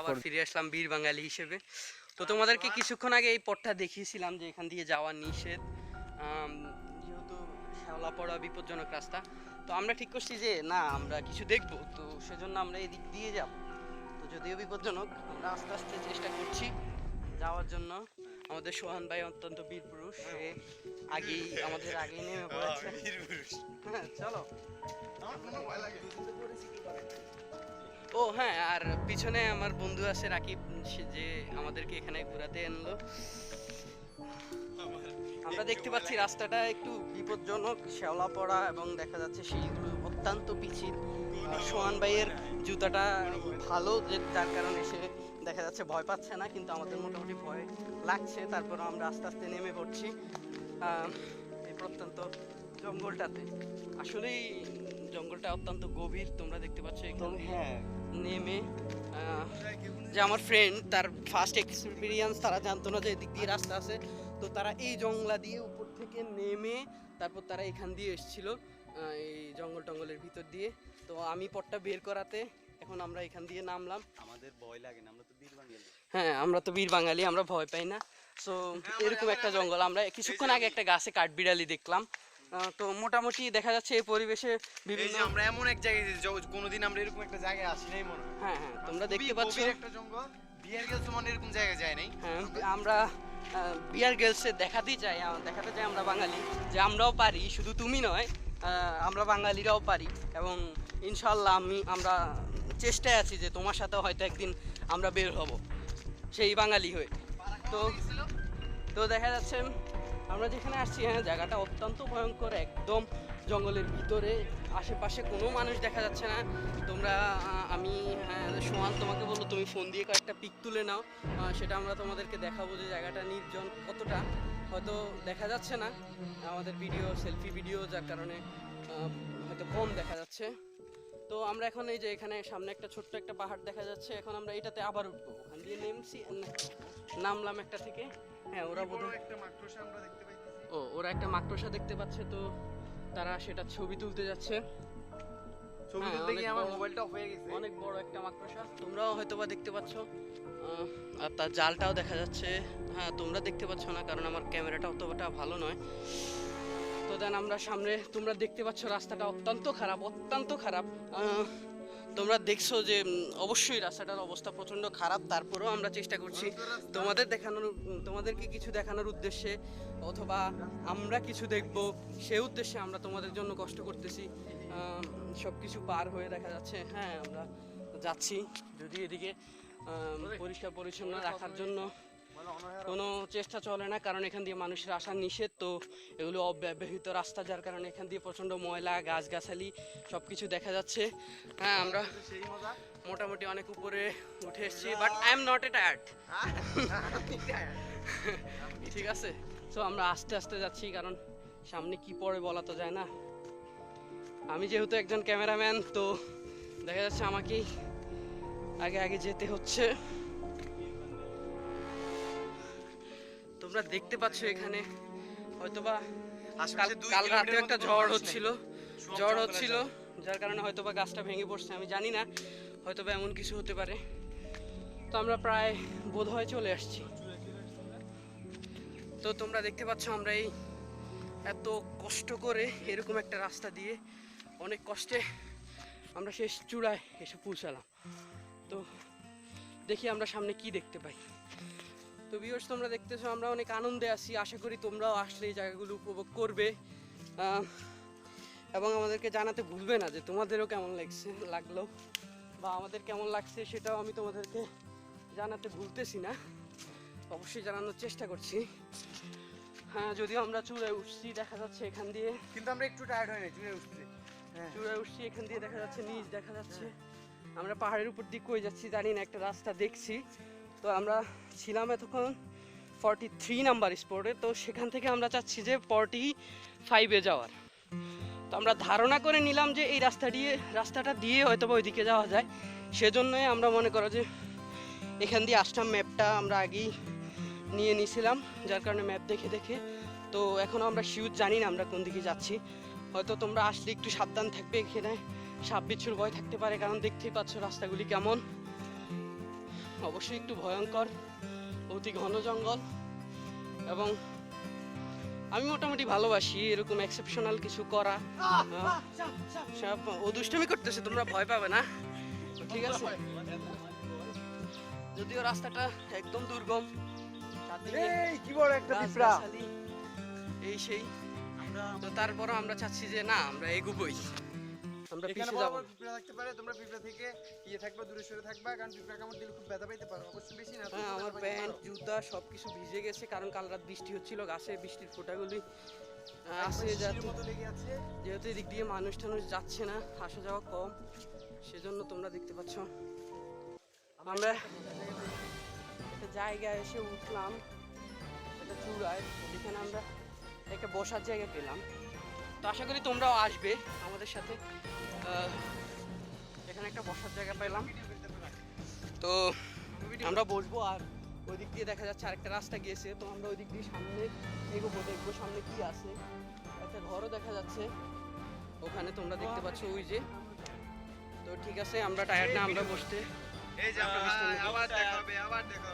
আবার ফিরে আসলাম বীর বাঙালি হিসেবে। তো তোমাদেরকে কিছুক্ষণ আগে এই পথটা দেখিয়েছিলাম যে এখান দিয়ে যাওয়া নিষেধ। যেহেতু শ্যাওলাপড়া বিপজ্জনক রাস্তা তো আমরা ঠিক করছি যে না আমরা কিছু দেখব। তো সেজন্য আমরা এই দিক দিয়ে যাব। তো যদিও বিপজ্জনক আমরা আস্তে আস্তে চেষ্টা করছি যাওয়ার জন্য। আমাদের সোহান ভাই অত্যন্ত বীর পুরুষ সে আগেই আমাদের আগেই নেমে পড়েছে। হ্যাঁ চলো। ও হ্যাঁ আর পিছনে আমার বন্ধু আছে রাকিব যে আমাদেরকে এখানে ঘোরাতে আনলো। আমরা দেখতে পাচ্ছি রাস্তাটা একটু বিপজ্জনক, শ্যাওলা পড়া এবং দেখা যাচ্ছে সিঁড়িগুলো অত্যন্ত পিছিল সোহান ভাইয়ের জুতাটা ভালো যে যার কারণে সে দেখা যাচ্ছে ভয় পাচ্ছে না, কিন্তু আমাদের মোটামুটি ভয় লাগছে। তারপর আমরা আস্তে আস্তে নেমে পড়ছি এই প্রত্যন্ত জঙ্গলটাতে। আসলেই জঙ্গলটা অত্যন্ত গভীর, তোমরা দেখতে পাচ্ছ এখানে। হ্যাঁ। নেমে যে আমার ফ্রেন্ড তার ফার্স্ট এক্সপিরিয়েন্স তারা জানতো না যে এদিক দিয়ে রাস্তা আছে। তো তারা এই জঙ্গলা দিয়ে উপর থেকে নেমে তারপর তারা এখান দিয়ে এসেছিল এই জঙ্গল টঙ্গলের ভিতর দিয়ে। তো আমি পথটা বের করাতে এখন আমরা এখান দিয়ে নামলাম। আমাদের ভয় লাগে না আমরা তো বীর বাঙালি। হ্যাঁ আমরা তো বীর বাঙালি আমরা ভয় পাই না। সো এরকম একটা জঙ্গল আমরা কিছুক্ষণ আগে একটা গাছে কাঠবিড়ালি দেখলাম। তো মোটামুটি দেখা যাচ্ছে এই পরিবেশে বিভিন্ন আমরা এমন এক জায়গায় কোনোদিন আমরা এরকম একটা জায়গায় আসি নাই মনে হয়। হ্যাঁ হ্যাঁ তোমরা দেখতে পাচ্ছ। একটা জঙ্গল। বিয়ার গেলস মানে এরকম জায়গায় যায় নাই। হ্যাঁ আমরা বিয়ার গেলসে দেখাতেই চাই দেখাতে চাই আমরা বাঙালি যে আমরাও পারি শুধু তুমি নয় আমরা বাঙালিরাও পারি এবং ইনশাল্লাহ আমি আমরা চেষ্টায় আছি যে তোমার সাথে হয়তো একদিন আমরা বের হব সেই বাঙালি হয়ে। তো তো দেখা যাচ্ছে আমরা যেখানে আসছি হ্যাঁ জায়গাটা অত্যন্ত ভয়ঙ্কর একদম জঙ্গলের ভিতরে। আশেপাশে কোনো মানুষ দেখা যাচ্ছে না। তোমরা আমি হ্যাঁ, সোহান তোমাকে বলল তুমি ফোন দিয়ে কয়েকটা পিক তুলে নাও। সেটা আমরা তোমাদেরকে দেখাবো যে জায়গাটা নির্জন কতটা। হয়তো দেখা যাচ্ছে না আমাদের ভিডিও সেলফি ভিডিও যার কারণে হয়তো কম দেখা যাচ্ছে। তো আমরা এখন এই যে এখানে সামনে একটা ছোট্ট একটা পাহাড় দেখা যাচ্ছে। এখন আমরা এটাতে আবার উঠবো। ওখান দিয়ে নেমছি নামলাম একটা থেকে। হ্যাঁ ওরা বোধহয় ওরা একটা মাকড়সা দেখতে পাচ্ছে তো তারা সেটা ছবি তুলতে যাচ্ছে। ছবি হ্যাঁ, তুলতে গিয়ে আমার মোবাইলটা অফ হয়ে গেছে। অনেক বড় একটা মাকড়সা। তোমরাও হয়তো বা দেখতে পাচ্ছ। আর তার জালটাও দেখা যাচ্ছে। হ্যাঁ তোমরা দেখতে পাচ্ছ না কারণ আমার ক্যামেরাটা অতটা ভালো নয়। তো দেন আমরা সামনে তোমরা দেখতে পাচ্ছ রাস্তাটা অত্যন্ত খারাপ অত্যন্ত খারাপ। আহ, তোমরা দেখছ যে অবশ্যই রাস্তাটার অবস্থা প্রচণ্ড খারাপ, তারপরেও আমরা চেষ্টা করছি তোমাদের দেখানোর তোমাদেরকে কিছু দেখানোর উদ্দেশ্যে, অথবা আমরা কিছু দেখব সে উদ্দেশ্যে আমরা তোমাদের জন্য কষ্ট করতেছি। সব কিছু পার হয়ে দেখা যাচ্ছে হ্যাঁ আমরা যাচ্ছি, যদি এদিকে পরিষ্কার পরিচ্ছন্ন রাখার জন্য। কোনো চেষ্টা চলে না কারণ এখান দিয়ে মানুষের আসা নিষেধ। তো এগুলো অব্যবহৃত রাস্তা যার কারণে এখান দিয়ে প্রচণ্ড ময়লা গাছগাছালি সব কিছু দেখা যাচ্ছে। হ্যাঁ আমরা সেই মজা। মোটামুটি অনেক উপরে উঠে এসেছি but I am not a tired ঠিক আছে তো আমরা আস্তে আস্তে যাচ্ছি কারণ সামনে কি পড়ে বলা তো যায় না। আমি যেহেতু একজন ক্যামেরাম্যান তো দেখা যাচ্ছে আমাকেই আগে আগে যেতে হচ্ছে। তোমরা দেখতে পাচ্ছ এখানে হয়তোবা কাল কাল রাতে একটা ঝড় হচ্ছিল। ঝড় হচ্ছিল যার কারণে হয়তোবা গাছটা ভেঙে পড়ছে আমি জানি না হয়তোবা এমন কিছু হতে পারে। তো আমরা প্রায় বোধ হয় চলে আসছি। তো তোমরা দেখতে পাচ্ছ আমরা এই এত কষ্ট করে এরকম একটা রাস্তা দিয়ে অনেক কষ্টে আমরা শেষ চূড়ায় এসে পৌঁছালাম। তো দেখি আমরা সামনে কি দেখতে পাই। তো ভিউয়ার্স তোমরা দেখতেছো আমরা অনেক আনন্দে আছি। আশা করি তোমরাও আসলে এই জায়গাগুলো উপভোগ করবে। এবং আমাদেরকে জানাতে ভুলবে না যে তোমাদেরও কেমন লাগছে লাগল। বা আমাদের কেমন লাগছে সেটাও আমি তোমাদেরকে জানাতে ভুলতেছি না। অবশ্যই জানানোর চেষ্টা করছি। হ্যাঁ যদিও আমরা চূড়ায় উঠছি দেখা যাচ্ছে এখান দিয়ে। কিন্তু আমরা একটু টায়ার্ড হয়ে চুলে উঠতে হ্যাঁ। চূড়ায় উঠছি এখান দিয়ে দেখা যাচ্ছে নিচ দেখা যাচ্ছে। আমরা পাহাড়ের উপর দিক কই যাচ্ছি জানি না একটা রাস্তা দেখছি। তো আমরা ছিলাম এতক্ষণ ফর্টি থ্রি নাম্বার স্পটে তো সেখান থেকে আমরা চাচ্ছি যে ফর্টি ফাইভে যাওয়ার। তো আমরা ধারণা করে নিলাম যে এই রাস্তা দিয়ে, রাস্তাটা দিয়ে হয়তো বা ওইদিকে যাওয়া যায়। সেজন্যই আমরা মনে করো যে এখান দিয়ে আসলাম ম্যাপটা আমরা আগেই নিয়ে নিয়েছিলাম, যার কারণে ম্যাপ দেখে দেখে। তো এখনও আমরা শিউর জানি না আমরা কোন দিকে যাচ্ছি। হয়তো তোমরা আসলে একটু সাবধান থাকবে এখানে, সাপ বিচ্ছুর ভয় থাকতে পারে, কারণ দেখতেই পাচ্ছ রাস্তাগুলি কেমন। অবশ্যই একটু ভয়ঙ্কর অতি ঘন জঙ্গল। এবং আমি মোটামুটি ভালোবাসি এরকম এক্সেপশনাল কিছু করা। সব ও দুষ্টুমি করতেছে তোমরা ভয় পাবে না। ঠিক আছে? যদিও রাস্তাটা একদম দুর্গম। কি বড় একটা পিঁপড়া। এই সেই। তো তারপরও আমরা চাচ্ছি যে না আমরা এগুবই। পিছিয়ে বড় যাব পিঁপড়া থাকতে পারে তোমরা পিঁপড়া থেকে ইয়ে থাকবে দূরে সরে থাকবা কারণ পিঁপড়া কামড় দিলে খুব ব্যথা পাইতে পারো অবশ্য বেশি না হ্যাঁ আমার প্যান্ট জুতা সব কিছু ভিজে গেছে কারণ কাল রাত বৃষ্টি হচ্ছিল গাছে বৃষ্টির ফোঁটাগুলি আসে আছে। যেহেতু এদিক দিয়ে মানুষ টানুষ যাচ্ছে না আসা যাওয়া কম সেজন্য তোমরা দেখতে পাচ্ছ। আমরা একটা জায়গায় এসে উঠলাম একটা চূড়ায় যেখানে আমরা একটা বসার জায়গা পেলাম। তো আশা করি তোমরাও আসবে আমাদের সাথে। এখানে একটা বসার জায়গা পেলাম। তো আমরা বসবো আর ওই দিক দিয়ে দেখা যাচ্ছে আরেকটা রাস্তা গিয়েছে। তো আমরা ওই দিক দিয়ে সামনে এগোবো দেখব সামনে কি আছে। একটা ঘরও দেখা যাচ্ছে। ওখানে তোমরা দেখতে পাচ্ছ ওই যে। তো ঠিক আছে আমরা টায়ার্ড না আমরা বসতে। এই যে আবার দেখা হবে আবার দেখা